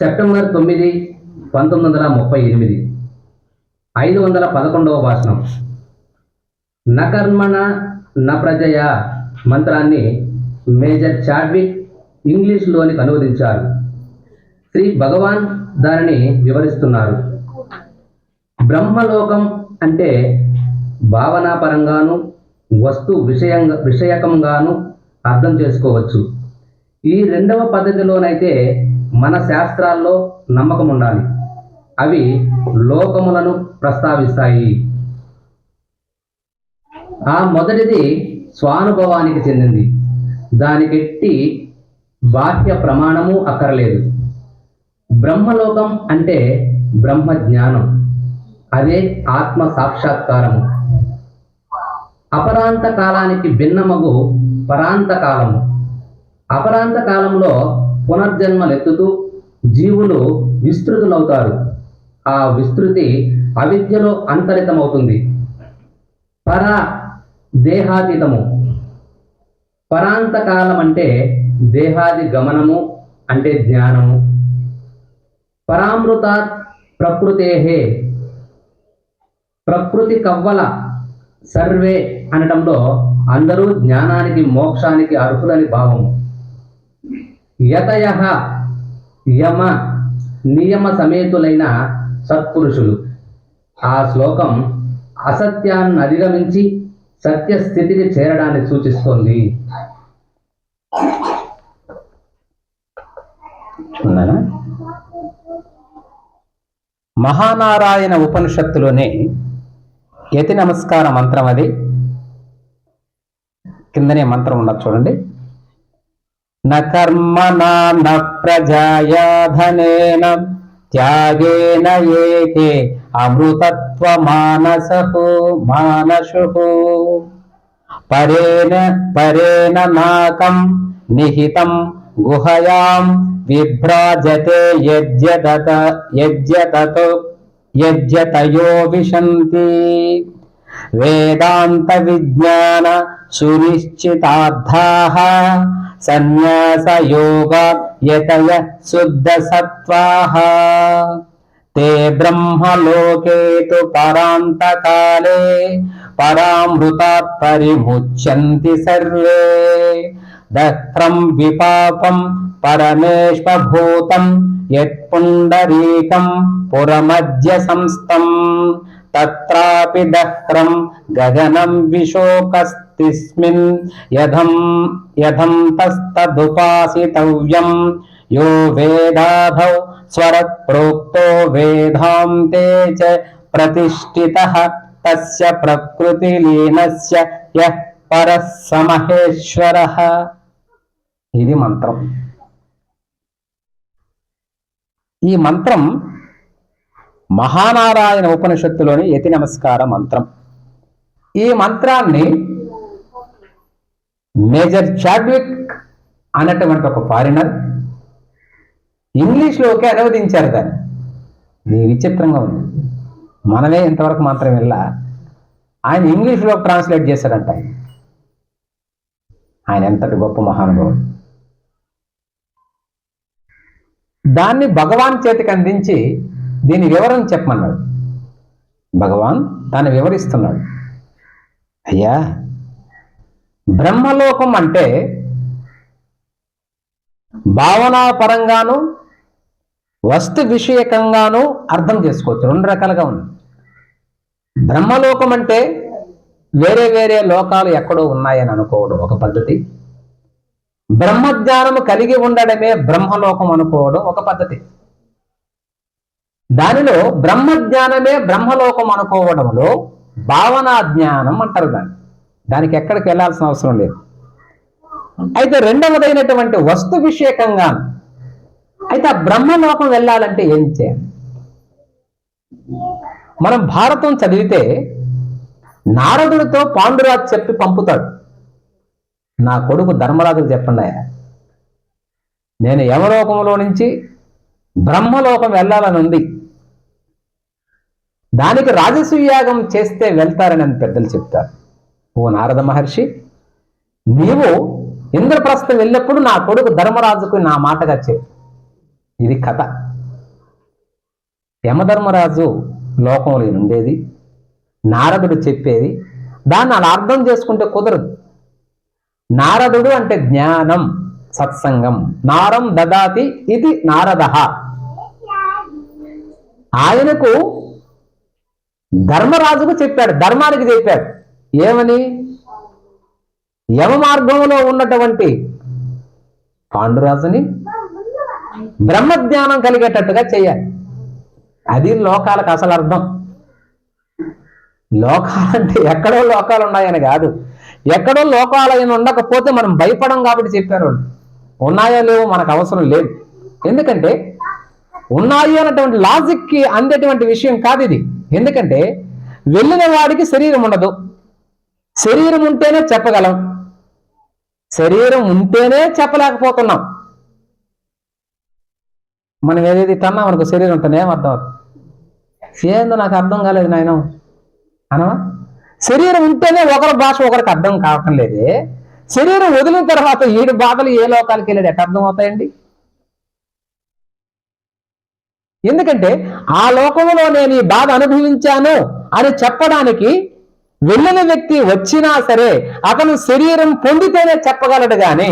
September తొమ్మిది పంతొమ్మిది వందల ముప్పై ఎనిమిది. ఐదు వందల పదకొండవ భాషణం. నకర్మణ న ప్రజయ మంత్రాన్ని మేజర్ చాడ్విక్ ఇంగ్లీష్లోనికి అనువదించారు. శ్రీ భగవాన్ దానిని వివరిస్తున్నారు. బ్రహ్మలోకం అంటే భావనాపరంగాను వస్తు విషయంగా విషయకంగాను అర్థం చేసుకోవచ్చు. ఈ రెండవ పద్ధతిలోనైతే మన శాస్త్రాల్లో నమ్మకం ఉండాలి. అవి లోకములను ప్రస్తావిస్తాయి. ఆ మొదటిది స్వానుభవానికి చెందింది. దానికెట్టి బాహ్య ప్రమాణము అక్కరలేదు. బ్రహ్మలోకం అంటే బ్రహ్మ జ్ఞానం అదే ఆత్మ సాక్షాత్కారము. అపరాంత కాలానికి భిన్నమగు పరాంత కాలము. అపరాంత కాలంలో పునర్జన్మలెత్తుతూ జీవులు విస్తృతులవుతారు. ఆ విస్తృతి అవిద్యలో అంతరితమవుతుంది. పర దేహాతీతము పరాంత కాలం అంటే దేహాది గమనము అంటే జ్ఞానము. పరామృతాత్ ప్రకృతేహే. ప్రకృతి కవ్వల సర్వే అనడంలో అందరూ జ్ఞానానికి మోక్షానికి అర్హులని భావము. యతయ యమ నియమ సమేతులైన సత్పురుషులు. ఆ శ్లోకం అసత్యాన్ని అధిగమించి సత్యస్థితికి చేరడాన్ని సూచిస్తోంది. మహానారాయణ ఉపనిషత్తులోనే యతి నమస్కార మంత్రం అది. కిందనే మంత్రం ఉండదు చూడండి. న కర్మణా న ప్రజాయా ధనేన త్యాగేన ఏకే అమృతత్వ మానసహు మానసు పరేణ పరేణ నాకం నిహితం గుహయాం విభ్రాజతే యజ్యతత యజ్యతతో యజ్యతయో విశంతి. सन्न्यासयोगायतय शुद्धसत्त्वाः ते ब्रह्मलोके तु परान्तकाले परामृतात् परिमुच्यन्ति सर्वे दक्रं विपापं परमेश्वभूतं यत्पुण्डरीकं पुरमद्य संस्थम् తత్రాపి దహ్రం గగనం విశోకస్తిస్మిన్ యథం యథం తస్తదుపాసితవ్యం యో వేదాభౌ స్వర ప్రోక్తో వేదాంతే చ ప్రతిష్ఠితः తస్య ప్రకృతిలీనస్య యః పరః సమహేశ్వరః ఇది మంత్రం ఈ మంత్రం మహానారాయణ ఉపనిషత్తులోని యతి నమస్కార మంత్రం. ఈ మంత్రాన్ని మేజర్ చాడ్విక్ అనేటువంటి ఒక ఫారినర్ ఇంగ్లీష్లోకి అనువదించారు దాన్ని. ఇది విచిత్రంగా ఉంది. మనమే ఇంతవరకు మాత్రం వెళ్ళ ఆయన ఇంగ్లీష్లో ట్రాన్స్లేట్ చేశాడంట ఆయన. ఆయన ఎంతటి గొప్ప మహానుభావుడు. దాన్ని భగవాన్ చేతికి అందించి దీని వివరణ చెప్పమన్నాడు. భగవాన్ తాను వివరిస్తున్నాడు. అయ్యా బ్రహ్మలోకం అంటే భావనాపరంగాను వస్తు విషయకంగాను అర్థం చేసుకోవచ్చు. రెండు రకాలుగా ఉంది. బ్రహ్మలోకం అంటే వేరే వేరే లోకాలు ఎక్కడో ఉన్నాయని అనుకోవడం ఒక పద్ధతి. బ్రహ్మజ్ఞానము కలిగి ఉండడమే బ్రహ్మలోకం అనుకోవడం ఒక పద్ధతి. దానిలో బ్రహ్మజ్ఞానమే బ్రహ్మలోకం అనుకోవడంలో భావనా జ్ఞానం అంటారు దాన్ని. దానికి ఎక్కడికి వెళ్ళాల్సిన అవసరం లేదు. అయితే రెండవదైనటువంటి వస్తు విషయకంగా అయితే ఆ బ్రహ్మలోకం వెళ్ళాలంటే ఏం చేయాలి? మనం భారతం చదివితే నారదుడితో పాండురాజు చెప్పి పంపుతాడు. నా కొడుకు ధర్మరాజుకు చెప్పండి నేను యమలోకంలో నుంచి బ్రహ్మలోకం వెళ్ళాలని ఉంది. దానికి రాజసూయాగం చేస్తే వెళ్తారని అని పెద్దలు చెప్తారు. ఓ నారద మహర్షి నీవు ఇంద్రప్రస్థం వెళ్ళినప్పుడు నా కొడుకు ధర్మరాజుకు నా మాటగా చెప్పు. ఇది కథ. యమధర్మరాజు లోకంలో ఉండేది నారదుడు చెప్పేది దాన్ని అలా అర్థం చేసుకుంటే కుదరదు. నారదుడు అంటే జ్ఞానం. సత్సంగం. నారం దదాతి ఇది నారద. ఆయనకు ధర్మరాజుకు చెప్పాడు ధర్మానికి చెప్పాడు. ఏమని? యమ మార్గంలో ఉన్నటువంటి పాండురాజుని బ్రహ్మజ్ఞానం కలిగేటట్టుగా చేయాలి. అది లోకాలకు అసలు అర్థం. లోకాలంటే ఎక్కడో లోకాలు ఉన్నాయని కాదు. ఎక్కడో లోకాలైన ఉండకపోతే మనం భయపడం కాబట్టి చెప్పారు వాళ్ళు. ఉన్నాయో లేవో మనకు అవసరం లేదు. ఎందుకంటే ఉన్నాయి అన్నటువంటి లాజిక్కి అందేటువంటి విషయం కాదు ఇది. ఎందుకంటే వెళ్ళిన వాడికి శరీరం ఉండదు. శరీరం ఉంటేనే చెప్పగలం. శరీరం ఉంటేనే చెప్పలేకపోతున్నాం. మనం ఏదేది తన్నా మనకు శరీరం ఉంటేనే అర్థం అవుతుంది? ఏందో నాకు అర్థం కాలేదు నాయన. అనవా? శరీరం ఉంటేనే ఒకరి భాష ఒకరికి అర్థం కావటం లేదే. శరీరం వదిలిన తర్వాత ఏడు బాధలు ఏ లోకాలకి వెళ్ళాడు ఎట్ట అర్థమవుతాయండి? ఎందుకంటే ఆ లోకంలో నేను ఈ బాధ అనుభవించాను అని చెప్పడానికి వెళ్ళిన వ్యక్తి వచ్చినా సరే అతను శరీరం పొందితేనే చెప్పగలడు గాని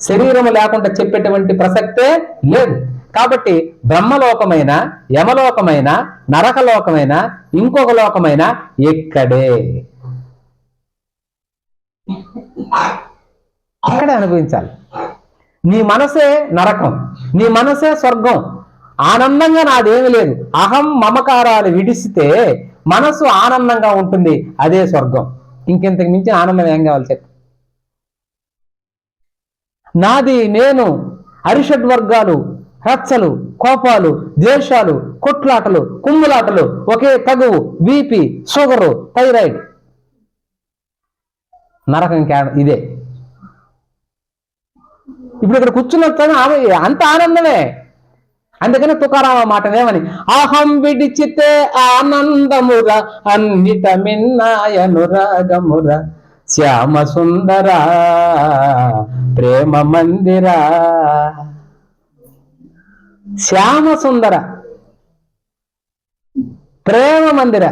శరీరం లేకుండా చెప్పేటువంటి ప్రసక్తే లేదు. కాబట్టి బ్రహ్మలోకమైన యమలోకమైన నరకలోకమైన ఇంకొక లోకమైన ఇక్కడే అక్కడే అనుభవించాలి. నీ మనసే నరకం నీ మనసే స్వర్గం. ఆనందంగా నాదేమి లేదు. అహం మమకారాలు విడిస్తే మనసు ఆనందంగా ఉంటుంది అదే స్వర్గం. ఇంకెంతకు మించి ఆనందం ఏం కావాలి చెప్పు. నాది నేను అరిషడ్ వర్గాలు రచ్చలు కోపాలు ద్వేషాలు కొట్లాటలు కుమ్ములాటలు ఒకే తగువు బీపీ షుగరు థైరాయిడ్. నరకం ఇంకా ఇదే. ఇప్పుడు ఇక్కడ కూర్చున్నట్టు ఆమె అంత ఆనందమే. అందుకని తుకారామ ఏమని అహం విడిచితే ఆనందముర అన్నిట మిన్నాయనురాగముర శ్యామ సుందర ప్రేమ మందిరా. శ్యామ సుందర ప్రేమ మందిర.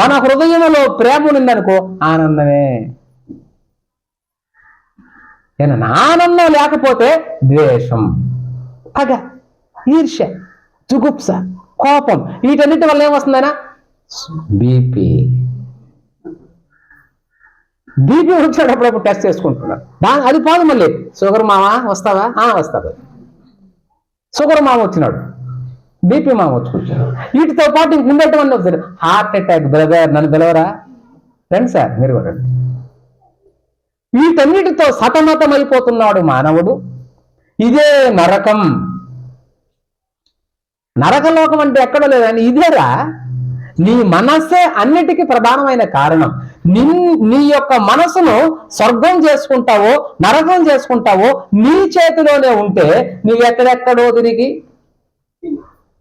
మన హృదయంలో ప్రేమ ఉందనుకో ఆనందమే. నేను ఆనందం లేకపోతే ద్వేషం. పగ ఈర్ష్య జుగుప్స కోపం వీటన్నిటి వల్ల ఏమొస్తుందనా బీపీ. బీపీ వచ్చేటప్పుడు టెస్ట్ చేసుకుంటున్నాడు దాని అది పోదు మళ్ళీ. షుగర్ మావా వస్తావా? ఆ వస్తావు షుగర్ మామ వచ్చినాడు. బీపీ మామ వచ్చుకొచ్చాడు. వీటితో పాటు ఇంక ఉండేటువంటి వస్తారు హార్ట్ అటాక్ బ్రదర్ నన్ను పిలవరా? రండి సార్ మీరు కూడా రండి. వీటన్నిటితో సతమతం అయిపోతున్నాడు మానవుడు. ఇదే నరకం. నరకలోకం అంటే ఎక్కడ లేదని ఇదేరా? నీ మనస్సే అన్నిటికీ ప్రధానమైన కారణం. నీ నీ యొక్క మనసును స్వర్గం చేసుకుంటావో నరకం చేసుకుంటావో నీ చేతిలోనే ఉంటే నువ్వు ఎక్కడెక్కడో తిరిగి?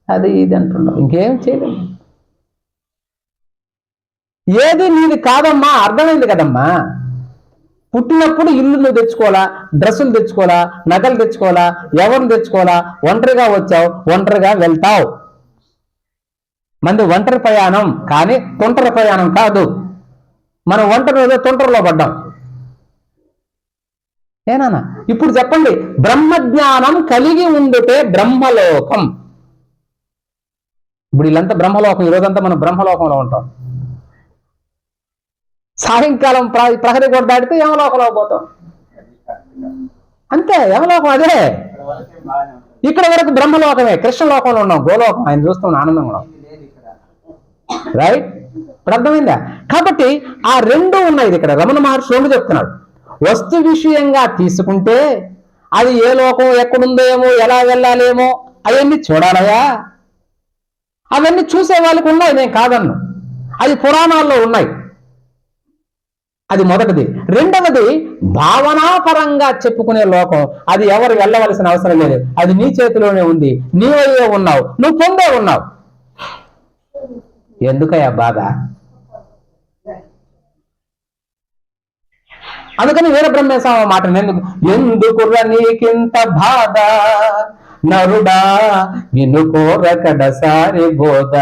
అది ఇది అంటున్నావు. ఇంకేం చేయలేము ఏది నీది కాదమ్మా అర్థమైంది కదమ్మా. పుట్టినప్పుడు ఇల్లు నువ్వు తెచ్చుకోవాలా? డ్రెస్సులు తెచ్చుకోవాలా? నగలు తెచ్చుకోవాలా? ఎవరిని తెచ్చుకోవాలా? ఒంటరిగా వచ్చావు ఒంటరిగా వెళ్తావు. మంది ఒంటరి ప్రయాణం కానీ తొంటరి ప్రయాణం కాదు. మనం ఒంటరి తొంటరిలో పడ్డాం. ఏనా ఇప్పుడు చెప్పండి బ్రహ్మజ్ఞానం కలిగి ఉండుటే బ్రహ్మలోకం. ఇప్పుడు వీళ్ళంతా బ్రహ్మలోకం ఈరోజంతా మనం బ్రహ్మలోకంలో ఉంటాం. సాయంకాలం ప్ర- ప్రహరీ కూడా దాటితే యమలోకంలో పోతాం. అంతే యమలోకం అదే. ఇక్కడ వరకు బ్రహ్మలోకమే కృష్ణలోకంలో ఉన్నాం గోలోకం ఆయన చూస్తాం ఆనందంగా రైట్ ఇప్పుడు అర్థమైందా? కాబట్టి ఆ రెండు ఉన్నాయి ఇక్కడ. రమణ మహర్షి రెండు చెప్తున్నాడు. వస్తు విషయంగా తీసుకుంటే అది ఏ లోకం ఎక్కడుందో ఏమో ఎలా వెళ్ళాలేమో అవన్నీ చూడాలయా? అవన్నీ చూసే వాళ్ళకు ఉన్నాయి నేను కాదన్ను. అది పురాణాల్లో ఉన్నాయి. అది మొదటిది. రెండవది భావనాపరంగా చెప్పుకునే లోకం. అది ఎవరు వెళ్ళవలసిన అవసరం లేదు. అది నీ చేతిలోనే ఉంది. నీవయ్యే ఉన్నావు. నువ్వు పొందే ఉన్నావు. ఎందుకయ్యా బాధ? అందుకని వీర మాట ఎందుకు? ఎందుకు నీకింత బాధ? నరుడా నిన్ను కోరకడసారి బోధ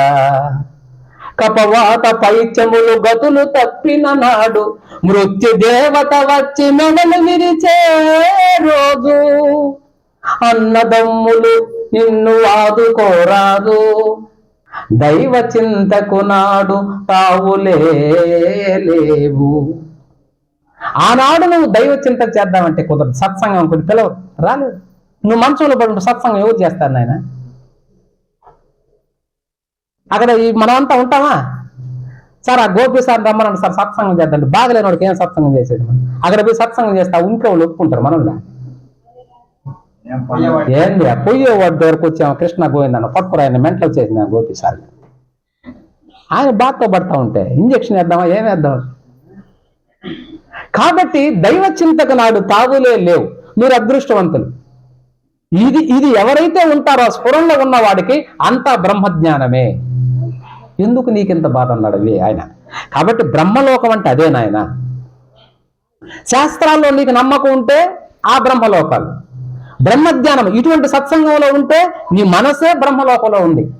కపవాత పైత్యములు గతులు తప్పిన నాడు మృత్యు దేవత వచ్చి మెడలు విరిచే రోజు. అన్నదమ్ములు నిన్ను ఆదుకోరాదు. దైవ చింతకు నాడు తావులేవు ఆనాడు నువ్వు దైవ చింత చేద్దామంటే కుదరదు. సత్సంగం కొన్ని పిలవ రాలేదు. నువ్వు మంచంలో పడి సత్సంగం ఎవరు చేస్తారు నాయనా? అక్కడ ఈ మనమంతా ఉంటామా? సార్ ఆ గోపి సార్ రమ్మనండి సార్ సత్సంగం చేద్దండి బాగలేని వాడికి ఏం సత్సంగం చేసేది? అక్కడ పోయి సత్సంగం చేస్తా ఇంట్లో వాళ్ళు ఒప్పుకుంటారు మనం ఏంది పొయ్యే వాడి దగ్గరకు వచ్చాము కృష్ణ గోవిందన్న పట్టుకురా ఆయన చేసింది చేసిన గోపి సార్ ఆయన బాధతో పడతా ఉంటే ఇంజక్షన్ వేద్దామా ఏం వేద్దాం? కాబట్టి దైవ చింతకు నాడు తాగులే లేవు. మీరు అదృష్టవంతులు. ఇది ఇది ఎవరైతే ఉంటారో స్ఫురంలో ఉన్న వాడికి అంతా బ్రహ్మజ్ఞానమే. ఎందుకు నీకింత బాధ అన్నాడు అవి ఆయన? కాబట్టి బ్రహ్మలోకం అంటే అదే నాయన. శాస్త్రాల్లో నీకు నమ్మకం ఉంటే ఆ బ్రహ్మలోకాలు. బ్రహ్మజ్ఞానం ఇటువంటి సత్సంగంలో ఉంటే నీ మనసే బ్రహ్మలోకంలో ఉంది.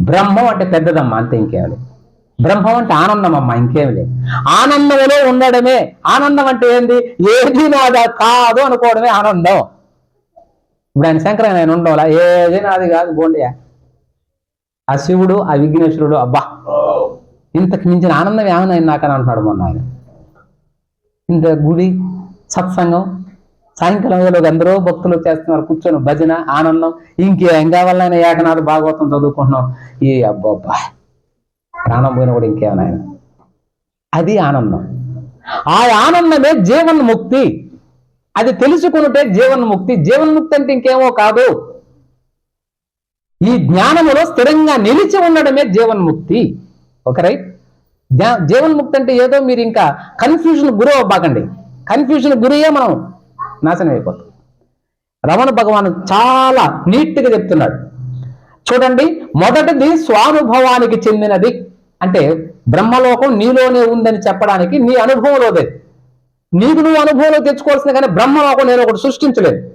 బ్రహ్మం అంటే పెద్దదమ్మా అంతే ఇంకేం లేదు బ్రహ్మం అంటే ఆనందం అమ్మా ఇంకేం లేదు. ఆనందంలో ఉండడమే. ఆనందం అంటే ఏంది? ఏది నాది కాదు అనుకోవడమే ఆనందం. ఇప్పుడు ఆయన శంకరయ్య ఆయన ఉండవాలా? ఏది నాది కాదు బోండియా? ఆ శివుడు ఆ విఘ్నేశ్వరుడు అబ్బా! ఇంతకు మించిన ఆనందం ఏమైనా నాకని అంటున్నాడు మొన్న ఆయన. ఇంత గుడి సత్సంగం సాయంకాలం వేళ అందరూ భక్తులు చేస్తున్నారు కూర్చొని భజన ఆనందం ఇంకేం కావాలైనా ఏకనాథ భాగవతం చదువుకుంటున్నాం. ఏ అబ్బబ్బా! ప్రాణం పోయిన కూడా ఇంకేమైనా ఆయన. అది ఆనందం. ఆ ఆనందమే జీవన్ముక్తి. అది తెలుసుకున్నట్టే జీవన్ముక్తి. జీవన్ముక్తి అంటే ఇంకేమో కాదు. ఈ జ్ఞానములో స్థిరంగా నిలిచి ఉండడమే జీవన్ముక్తి. ఒక రైట్? జీవన్ముక్తి అంటే ఏదో మీరు ఇంకా కన్ఫ్యూజన్ గురి అవ్వబాకండి. కన్ఫ్యూజన్ గురియే మనం నాశనం అయిపోతాం. రమణ భగవాన్ చాలా నీట్గా చెప్తున్నాడు. చూడండి మొదటిది స్వానుభవానికి చెందినది. అంటే బ్రహ్మలోకం నీలోనే ఉందని చెప్పడానికి నీ అనుభవంలోదే. నీకు నువ్వు అనుభవంలో తెచ్చుకోవాల్సింది కానీ బ్రహ్మలోకం నేను ఒకటి సృష్టించలేదు.